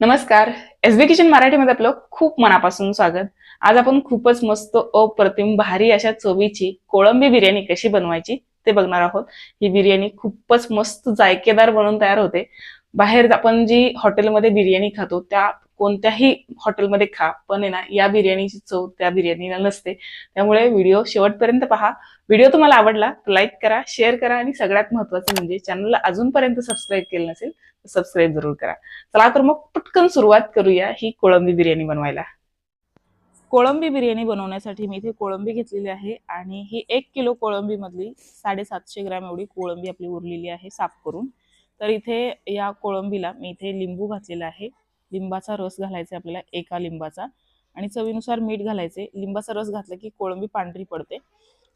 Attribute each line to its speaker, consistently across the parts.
Speaker 1: नमस्कार. एस बी किचन मराठीमध्ये आपलं खूप मनापासून स्वागत. आज आपण खूपच मस्त अप्रतिम भारी अशा चवीची कोळंबी बिर्याणी कशी बनवायची ते बघणार आहोत. ही बिर्याणी खूपच मस्त जायकेदार बनवून तयार होते. बाहेर आपण जी हॉटेलमध्ये बिर्याणी खातो त्या कोणत्याही हॉटेलमध्ये खा पण आहे ना या बिर्याणीची चव त्या बिर्याणीला नसते. त्यामुळे व्हिडिओ शेवटपर्यंत पहा. व्हिडिओ तुम्हाला आवडला तर लाईक करा शेअर करा आणि सगळ्यात महत्वाचं म्हणजे चॅनलला अजूनपर्यंत सबस्क्राईब केलं नसेल तर सबस्क्राईब जरूर करा. चला तर मग पटकन सुरुवात करूया ही कोळंबी बिर्याणी बनवायला. कोळंबी बिर्याणी बनवण्यासाठी मी इथे कोळंबी घेतलेली आहे आणि ही एक किलो कोळंबी मधली साडेसातशे ग्रॅम एवढी कोळंबी आपली उरलेली आहे साफ करून. तर इथे या कोळंबीला मी इथे लिंबू घातलेला आहे. लिंबाचा रस घालायचा आहे आपल्याला एका लिंबाचा. आणि चवीनुसार मीठ घालायचे. लिंबाचा रस घातला की कोळंबी पांढरी पडते.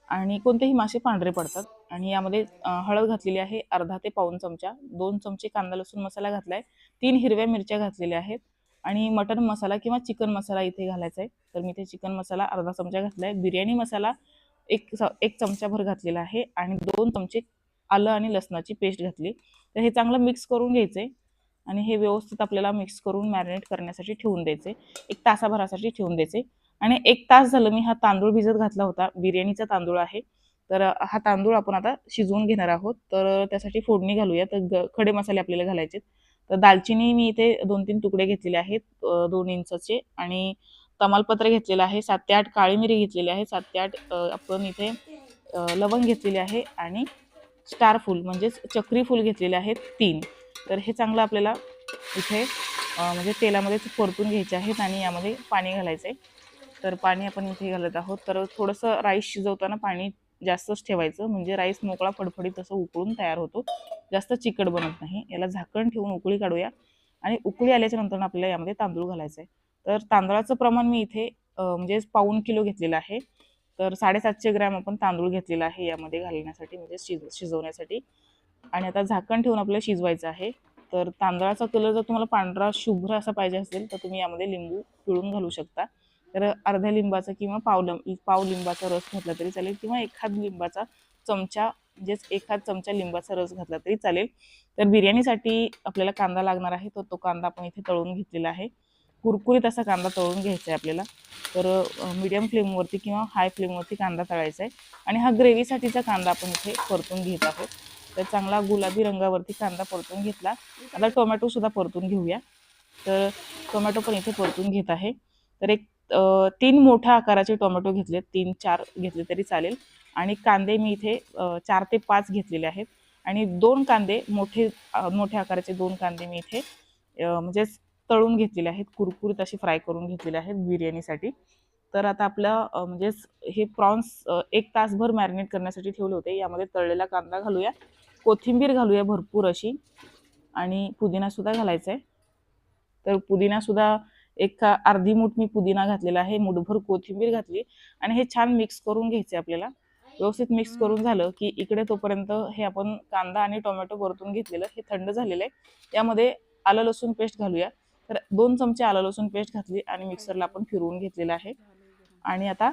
Speaker 1: आणि कोणतेही मासे पांढरे पडतात. आणि यामध्ये हळद घातलेली आहे अर्धा ते पाऊन चमचा. दोन चमचे कांदा लसूण मसाला घातलाय. तीन हिरव्या मिरच्या घातलेल्या आहेत. आणि मटन मसाला किंवा चिकन मसाला इथे घालायचा आहे. तर मी इथे चिकन मसाला अर्धा चमचा घातलाय. बिर्याणी मसाला एक च- एक चमचाभर घातलेला आहे. आणि दोन चमचे आलं आणि लसणाची पेस्ट घातली. तर हे चांगलं मिक्स करून घ्यायचंय. आणि हे व्यवस्थित आपल्याला मिक्स करून मॅरिनेट करण्यासाठी ठेवून द्यायचे. एक तासाभरासाठी ठेवून द्यायचे. आणि एक तास झालं मी हा तांदूळ भिजत घातला होता. बिर्याणीचा तांदूळ आहे. तर हा तांदूळ आपण आता शिजवून घेणार आहोत. तर त्यासाठी फोडणी घालूया. तर ग- खडे मसाले आपल्याला घालायचे तर दालचिनी मी इथे दोन तीन तुकडे घेतलेले आहेत दोन इंचाचे. आणि तमालपत्र घेतलेलं आहे. सात ते आठ काळी मिरी घेतलेली आहे. सात ते आठ आपण इथे लवंग घेतलेले आहे. आणि स्टार फूल म्हणजेच चक्री फूल घेतलेले आहेत. तीन. तर हे चांगलं आपल्याला इथे म्हणजे तेलामध्येच परतून घ्यायचे आहेत आणि यामध्ये पाणी घालायचं आहे तर पाणी आपण इथे घालत आहोत. तर थोडंसं राईस शिजवताना पाणी जास्तच ठेवायचं. म्हणजे राईस मोकळा फडफडीत असं उकळून तयार होतो. जास्त चिकट बनत नाही. याला झाकण ठेवून उकळी काढूया. आणि उकळी आल्याच्यानंतर आपल्याला यामध्ये तांदूळ घालायचं आहे तर तांदळाचं प्रमाण मी इथे म्हणजे पाऊन किलो घेतलेलं आहे. तर साडेसातशे ग्रॅम आपण तांदूळ घेतलेला आहे यामध्ये घालण्यासाठी म्हणजे शिज शिजवण्यासाठी. आणि आता झाकण ठेवून आपल्याला शिजवायचं आहे. तर तांदळाचा कलर जर तुम्हाला पांढरा शुभ्र असा पाहिजे असेल तर तुम्ही यामध्ये लिंबू पिळून घालू शकता. तर अर्ध्या लिंबाचा किंवा पाव लिं पाव लिंबाचा रस घातला तरी चालेल किंवा एखाद लिंबाचा चमचा म्हणजेच एखाद चमचा लिंबाचा रस घातला तरी चालेल. तर बिर्याणीसाठी आपल्याला कांदा लागणार आहे तर तो कांदा आपण इथे तळून घेतलेला आहे. कुरकुरीत असा कांदा तळून घ्यायचा आहे आपल्याला. तर मीडियम फ्लेमवरती किंवा हाय फ्लेमवरती कांदा तळायचा आहे. आणि हा ग्रेव्हीसाठीचा कांदा आपण इथे परतून घेत आहोत. तर चांगला गुलाबी रंगावरती कांदा परतून घेतला. आता टोमॅटो सुद्धा परतून घेऊया. तर टोमॅटो पण इथे परतून घेत आहे. तर एक तीन मोठ्या आकाराचे टोमॅटो घेतले तीन चार घेतले तरी चालेल. आणि कांदे मी इथे चार ते पाच घेतलेले आहेत. आणि दोन कांदे मोठे मोठ्या आकाराचे दोन कांदे मी इथे म्हणजे तळून घेतलेले आहेत. कुरकुरीत असे फ्राय करून घेतलेले आहेत बिर्याणीसाठी. तर आता आपलं म्हणजेच हे प्रॉन्स एक तासभर मॅरिनेट करण्यासाठी ठेवले होते. यामध्ये तळलेला कांदा घालूया. कोथिंबीर घालूया भरपूर अशी आणि पुदिनासुद्धा घालायचा आहे तर पुदिनासुद्धा एक अर्धी मूठ मी पुदिना घातलेला आहे मुठभर कोथिंबीर घातली आणि हे छान मिक्स करून घ्यायचे आपल्याला. व्यवस्थित मिक्स करून झालं की इकडे तोपर्यंत हे आपण कांदा आणि टोमॅटो परतून घेतलेलं हे थंड झालेलं आहे. यामध्ये आलं लसूण पेस्ट घालूया. तर दोन चमचे आलं लसूण पेस्ट घातली आणि मिक्सरला आपण फिरवून घेतलेलं आहे. आणि आता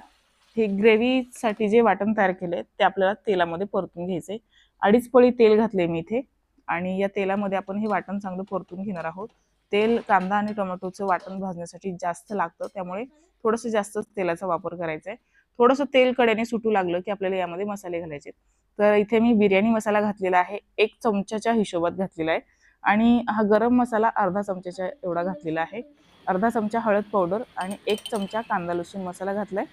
Speaker 1: हे ग्रेव्हीसाठी जे वाटण तयार केले ते आपल्याला तेलामध्ये परतून घ्यायचे अडीच पळी तेल घातले मी इथे आणि या तेलामध्ये आपण हे वाटण चांगलं परतून घेणार आहोत. तेल कांदा आणि टोमॅटोचं वाटण भाजण्यासाठी जास्त लागतं त्यामुळे थोडंसं जास्त तेलाचा वापर करायचा आहे थोडंसं तेल कड्याने सुटू लागलं की आपल्याला यामध्ये मसाले घालायचे तर इथे मी बिर्याणी मसाला घातलेला आहे एक चमच्याच्या हिशोबात घातलेला आहे आणि हा गरम मसाला अर्धा चमच्याच्या एवढा घातलेला आहे. अर्धा चमचा हळद पावडर आणि एक चमचा कांदा लसूण मसाला घातलाय.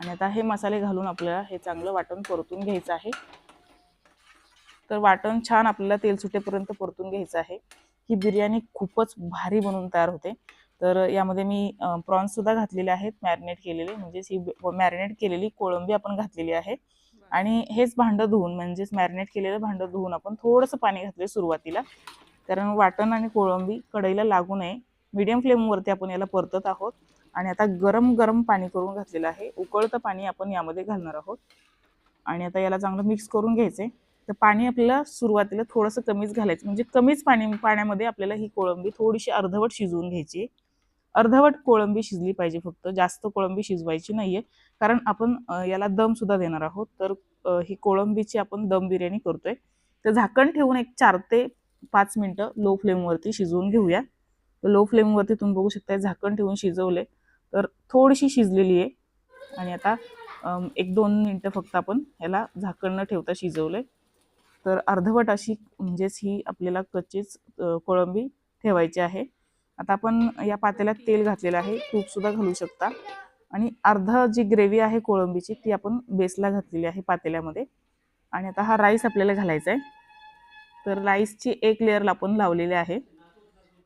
Speaker 1: आणि आता हे मसाले घालून आपल्याला हे चांगलं वाटण परतून घ्यायचं आहे. तर वाटण छान आपल्याला तेल सुटेपर्यंत परतून घ्यायचं आहे. ही बिर्याणी खूपच भारी बनून तयार होते. तर यामध्ये मी प्रॉन्स सुद्धा घातलेले आहेत मॅरिनेट केलेले. म्हणजेच ही मॅरिनेट केलेली कोळंबी आपण घातलेली आहे. आणि हेच भांडं धुवून म्हणजेच मॅरिनेट केलेलं भांडं धुवून आपण थोडंसं पाणी घातले सुरुवातीला. कारण वाटण आणि कोळंबी कढईला लागू नये. मीडियम फ्लेमवरती आपण याला परतत आहोत. आणि आता गरम गरम पाणी करून घातलेलं आहे. उकळतं पाणी आपण यामध्ये घालणार आहोत. आणि आता याला चांगलं मिक्स करून घ्यायचंय तर पाणी आपल्याला सुरुवातीला थोडंसं कमीच घालायचं. म्हणजे कमीच पाणी पाण्यामध्ये आपल्याला ही कोळंबी थोडीशी अर्धवट शिजवून घ्यायची. अर्धवट कोळंबी शिजली पाहिजे फक्त. जास्त कोळंबी शिजवायची नाहीये. कारण आपण याला दम सुद्धा देणार आहोत. तर ही कोळंबीची आपण दम बिर्याणी करतोय. तर झाकण ठेवून एक चार ते पाच मिनिटं लो फ्लेमवरती शिजवून घेऊया. तर लो फ्लेमवरती तुम्ही बघू शकता झाकण ठेवून शिजवले तर थोडीशी शिजलेली आहे. आणि आता एक दोन मिनटं फक्त आपण ह्याला झाकण न ठेवता शिजवले तर अर्धवट अशी म्हणजेच ही आपल्याला कच्चीच कोळंबी ठेवायची आहे. आता आपण या पातेल्यात तेल घातलेलं आहे. तूपसुद्धा घालू शकता. आणि अर्धा जी ग्रेव्ही आहे कोळंबीची ती आपण बेसला घातलेली आहे पातेल्यामध्ये. आणि आता हा राईस आपल्याला घालायचा आहे. तर राईसची एक लेअर आपण लावलेली आहे.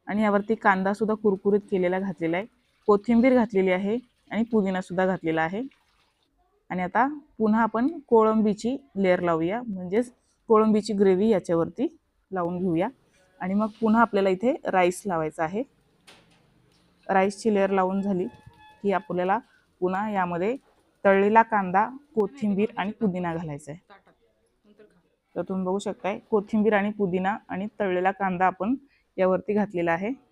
Speaker 1: आणि यावरती कांदासुद्धा कुरकुरीत केलेला घातलेला आहे. कोथिंबीर घातलेली आहे आणि पुदिना सुद्धा घातलेला आहे. आणि आता पुन्हा आपण कोळंबीची लेअर लावूया. म्हणजेच कोळंबीची ग्रेव्ही याच्यावरती लावून घेऊया. आणि मग पुन्हा आपल्याला इथे राईस लावायचा आहे. राईसची लेअर लावून झाली की आपल्याला पुन्हा यामध्ये तळलेला कांदा कोथिंबीर आणि पुदिना घालायचा आहे. तर तुम्ही बघू शकताय कोथिंबीर आणि पुदिना आणि तळलेला कांदा आपण यावरती घातलेला आहे.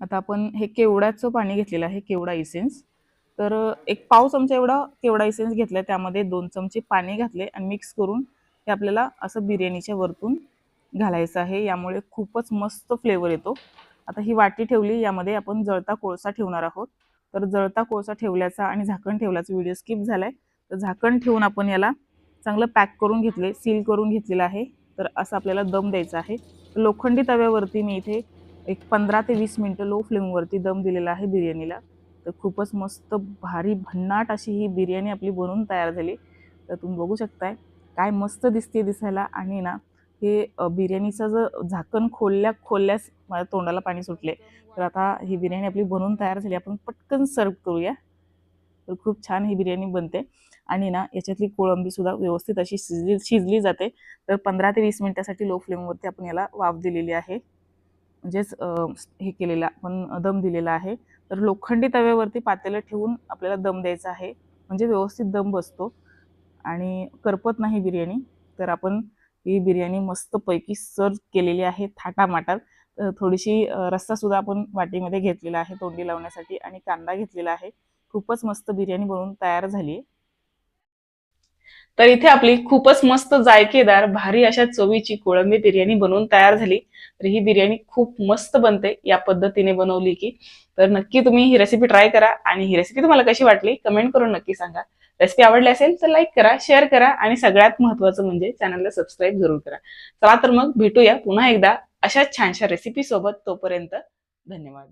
Speaker 1: आता आपण हे केवड्याचं पाणी घेतलेलं आहे केवडा इसेन्स तर एक पाव चमचा एवढा केवडा इसेन्स घेतला त्यामध्ये दोन चमचे पाणी घातले आणि मिक्स करून हे आपल्याला असं बिर्याणीच्या वरतून घालायचं आहे. यामुळे खूपच मस्त फ्लेवर येतो. आता ही वाटी ठेवली यामध्ये आपण जळता कोळसा ठेवणार आहोत. तर जळता कोळसा ठेवल्याचा आणि झाकण ठेवल्याचा व्हिडिओ स्किप झालाय. तर झाकण ठेवून आपण याला चांगलं पॅक करून घेतले सील करून घेतलेलं आहे. तर असं आपल्याला दम द्यायचा आहे. लोखंडी तव्यावरती मी इथे एक पंधरा ते वीस मिनटं लो फ्लेमवरती दम दिलेला आहे बिर्याणीला. तर खूपच मस्त भारी भन्नाट अशी ही बिर्याणी आपली बनवून तयार झाली. तर तुम्ही बघू शकताय काय मस्त दिसते दिसायला. आणि ना हे बिर्याणीचं जर झाकण खोलल्या खोलल्यास माझ्या तोंडाला पाणी सुटले तर आता ही बिर्याणी आपली बनवून तयार झाली. आपण पटकन सर्व करूया. तर खूप छान ही बिर्याणी बनते. आणि ना याच्यातली कोळंबीसुद्धा व्यवस्थित अशी शिजली शिजली जाते. तर पंधरा ते वीस मिनटासाठी लो फ्लेमवरती आपण याला वाफ दिलेली आहे. म्हणजेच हे केलेला आपण दम दिलेला आहे. तर लोखंडी तव्यावरती पातेलं ठेवून आपल्याला दम द्यायचा आहे. म्हणजे व्यवस्थित दम बसतो. आणि करपत नाही बिर्याणी. तर आपण ही बिर्याणी मस्तपैकी सर्व केलेली आहे. थाटामाटात थोडीशी रस्सासुद्धा आपण वाटीमध्ये घेतलेला आहे. तोंडी लावण्यासाठी आणि कांदा घेतलेला आहे. खूपच मस्त बिर्याणी बनवून तयार झाली आहे. तर इथे आपली खूपच मस्त जायकेदार भारी अशा चवीची कोळंबी बिर्याणी बनवून तयार झाली. तर ही बिर्याणी खूप मस्त बनते या पद्धतीने बनवली की. तर नक्की तुम्ही ही रेसिपी ट्राय करा आणि ही रेसिपी तुम्हाला कशी वाटली कमेंट करून नक्की सांगा. रेसिपी आवडली असेल तर लाईक करा शेअर करा आणि सगळ्यात महत्वाचं म्हणजे चॅनलला सबस्क्राईब जरूर करा. चला तर मग भेटूया पुन्हा एकदा अशाच छानशा रेसिपी सोबत. तोपर्यंत धन्यवाद.